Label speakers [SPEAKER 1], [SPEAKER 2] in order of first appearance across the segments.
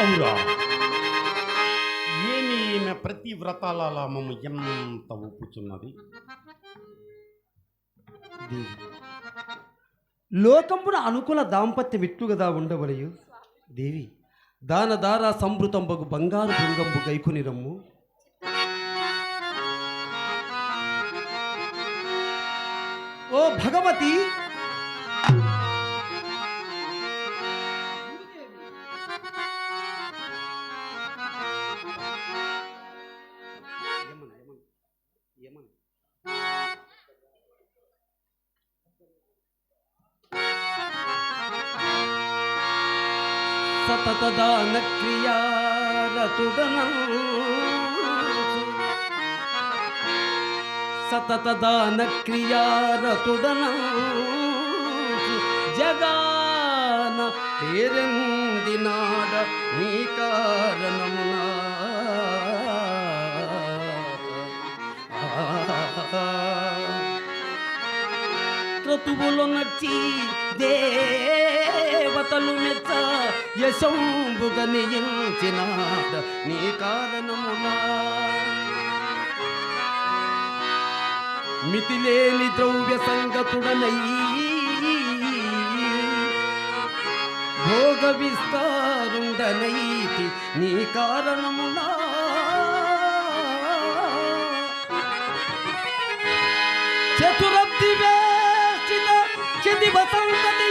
[SPEAKER 1] అవురా ఏమి ఈమె ప్రతి వ్రతాలమము ఎంత ఒప్పుచున్నది?
[SPEAKER 2] లోకంపున అనుకూల దాంపత్యం ఎట్టుగదా ఉండవలయు? దేవి దాన దారా సంభృతంబగు బంగారు బృంగంబు గైకుని రమ్ము. ఓ భగవతి సతతదాన క్రియారతుడన సతతదాన క్రియారతుడన జగాన పేరందినాడ నీ కారణమునా. క్రతువులు నచ్చి దేవతలు మెచ్చ యశంబుగ నియించినాడ నీ కారణమునా. మితిలేని ద్రవ్య సంగతుడనై భోగ విస్తారుండనైతి నీ కారణమునా. చతురబ్ది వేసిన చిది వసంతది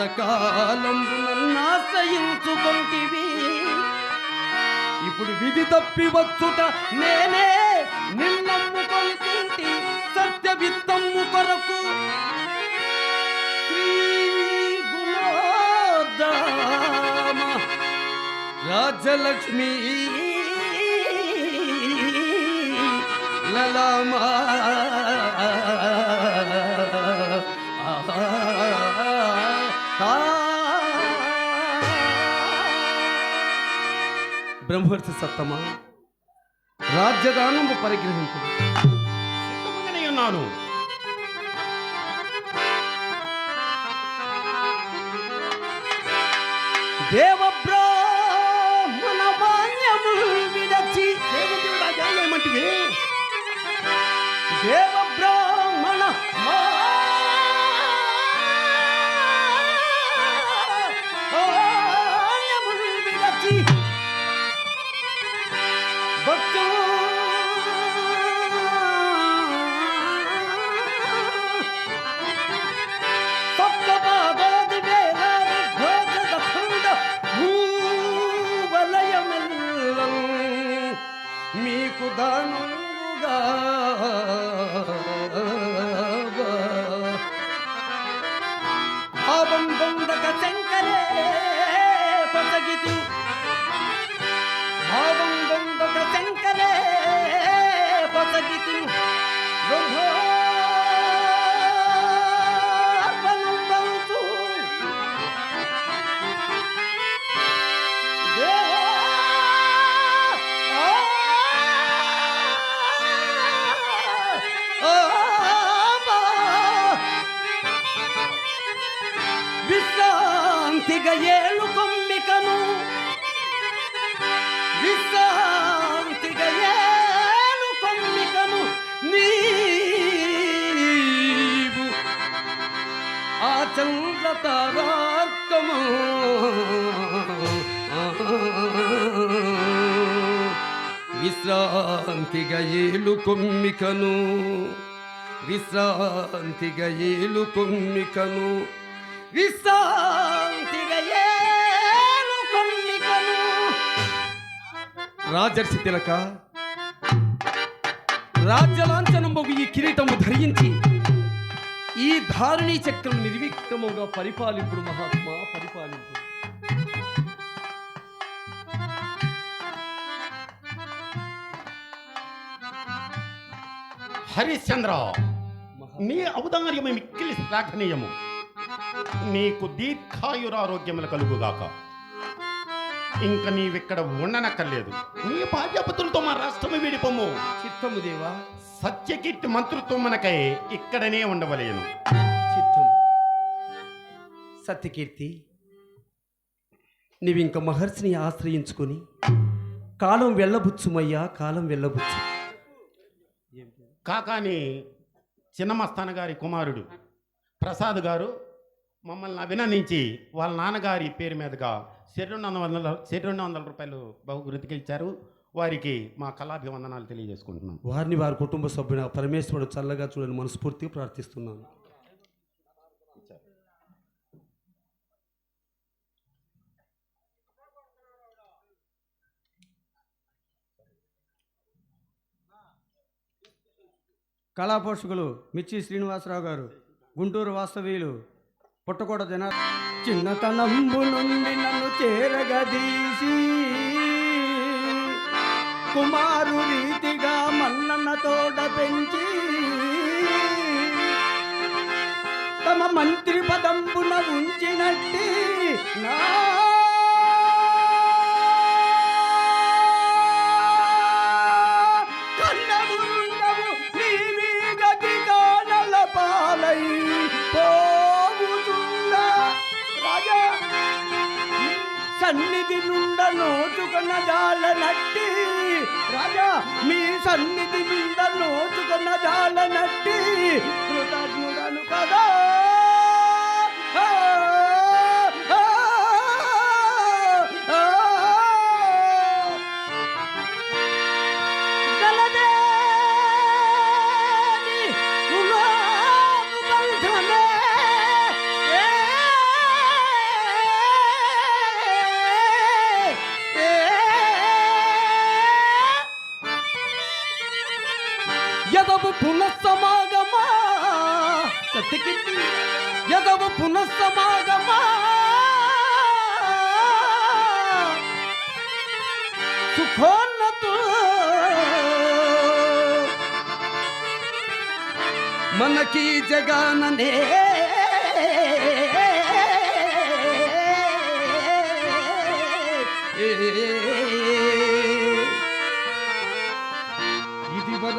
[SPEAKER 2] ఇంతకాలం నన్నాశ్రయించుకుంటివి ఇప్పుడు విధి తప్పి వచ్చుట నేనే నిన్నమ్ముకొంటి సత్య విత్తమ్ము కొరకు. రాజలక్ష్మి లలమా. బ్రహ్మర్షి సత్తమా? రాజ్యదానము
[SPEAKER 1] సిద్ధముగానే ఉన్నాను.
[SPEAKER 2] దేవ బ్రాహ్మణ మాన్యములు విడచి
[SPEAKER 1] దేవదేవుడా ఏమంటివి
[SPEAKER 2] దేవ But the తారార్కము విశ్రాంతిగా ఏలు కొమ్మికను. విశ్రాంతిగా ఏలు కొమ్మికను. విశ్రాంతిగా ఏలు కొమ్మికను. రాజర్షి తిలక రాజ్యలాంఛనం ఈ కిరీటము ధరించి ఈ ధారిణీ చక్రం నిర్విక్తముగా పరిపాలింపుడు మహాత్మా పరిపాలింపు
[SPEAKER 1] హరిశ్చంద్ర నీ ఔదార్యమే మిక్కిలి శ్లాఘనీయము. నీకు దీర్ఘాయురారోగ్యముల కలుగుగాక. ఇంక నీవిక్కడ ఉండనక్కర్లేదు. నీ భార్యాపతులతో మా రాష్ట్రము విడిపోము.
[SPEAKER 2] చిత్తము దేవా.
[SPEAKER 1] సత్యకీర్తి మంత్రుత్వం మనకై ఇక్కడనే ఉండవలేను.
[SPEAKER 2] చిత్తం సత్యకీర్తి నీవింక మహర్షిని ఆశ్రయించుకొని కాలం వెళ్ళబుచ్చుమయ్యా కాలం వెళ్ళబుచ్చు.
[SPEAKER 1] కాకాని చిన్నమస్తాన గారి కుమారుడు ప్రసాద్ గారు మమ్మల్ని అభినందించి వాళ్ళ నాన్నగారి పేరు మీదుగా రెండు వందల రెండు వందల రూపాయలు బహుకృతికి ఇచ్చారు వారికి మా కళాభివందనాలు తెలియజేసుకుంటున్నాం.
[SPEAKER 2] వారిని వారి కుటుంబ సభ్యుల పరమేశ్వరుడు చల్లగా చూడని మనస్ఫూర్తిగా ప్రార్థిస్తున్నాను.
[SPEAKER 3] కళాపోషకులు మిర్చి శ్రీనివాసరావు గారు గుంటూరు వాస్తవీయులు పుట్టకూడదు జన చిన్నతనంబు నుండి నన్ను చేరగదీసి కుమారు రీతిగా మన్నన్న తోడ పెంచి తమ మంత్రి పదంబున ఉంచినట్టి నా సన్నిధి నుండ నోచుకున్న జాల నట్టి. రాజా మీ సన్నిధి నుండ నోచుకున్న జాల నట్టి. యదవు పునఃసమాగమా? సత్యకీర్తి యదవు పునఃసమాగమా? సుఖోన్నతు మనకి జగాననే.
[SPEAKER 2] ఇది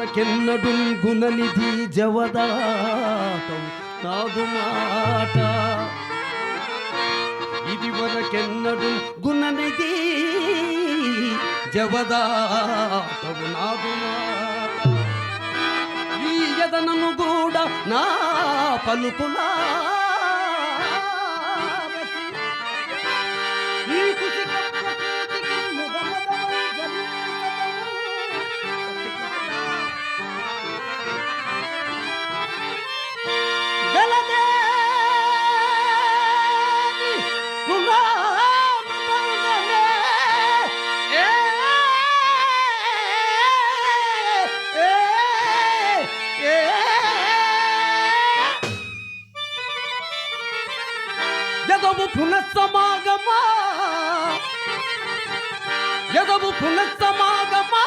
[SPEAKER 2] వరకెన్నడు గుణనిధి జవదాటం నాదు మాట. ఇది వరకెన్నడు గుణనిధి జవదాటవు నాదు మాట. ఈ యదనను కూడా నా పలుకులా యదవు పునఃసమాగమా? యదవు పునఃసమాగమా?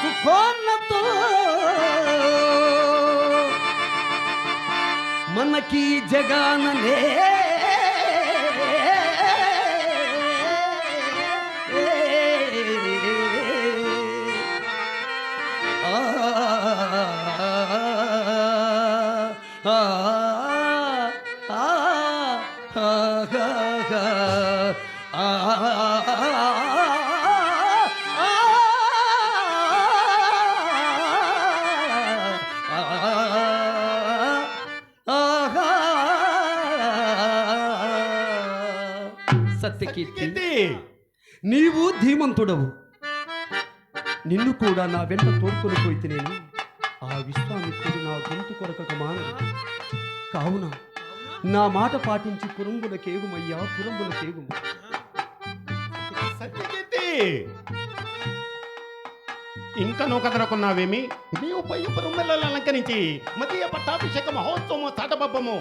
[SPEAKER 2] సుఖోన్నతో మనకి జగాననే సత్యకీర్తి నీవు ధీమంతుడవు. నిన్ను కూడా నా వెంట తోడుకొని పోయితే నేను ఆ విశ్వామిత్రుడు నా గొంతు కొరకక మానడు కావున నా మాట పాటించి పురంగుల కేగుమయ్యా పురంగుల కేగుమయ్యా.
[SPEAKER 1] సత్యకీర్తి ఇంకా నువ్వు కదలకున్నావేమి నీవు పై పురమల్లని అలంకరించి మతీయ పట్టాభిషేక మహోత్సవము తాటబబ్బము